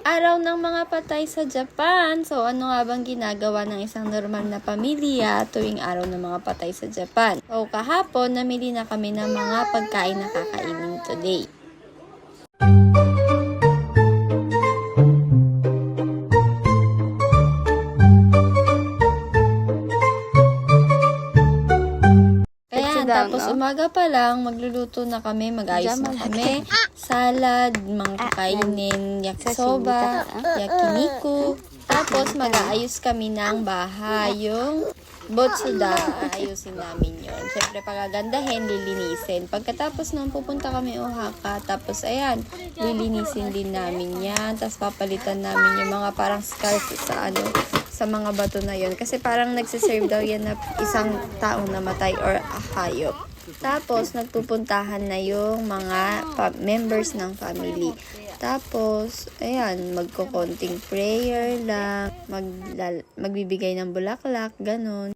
Araw ng mga patay sa Japan. So, ano nga bang ginagawa ng isang normal na pamilya tuwing araw ng mga patay sa Japan? So, kahapon, namili na kami ng mga pagkain na kakainin today. Tapos no? umaga pa lang, magluluto na kami, mag-ayos na kami. Salad, mga kakainin, yakisoba, yakiniku. Tapos, mag-aayos kami ng bahay. Yung botsuda, aayusin namin yon. Siyempre, pagagandahin, lilinisin. Pagkatapos nun, pupunta kami Oaxaca. Tapos, ayan, lilinisin din namin yan. Tapos, papalitan namin yung mga parang scarf sa ano, sa mga bato na yon kasi parang nagsiserve daw yan na isang taong namatay or hayop. Tapos, nagpupuntahan na yung mga members ng family. Tapos, ayan, magkukonting prayer lang, maglal- magbibigay ng bulaklak, ganun.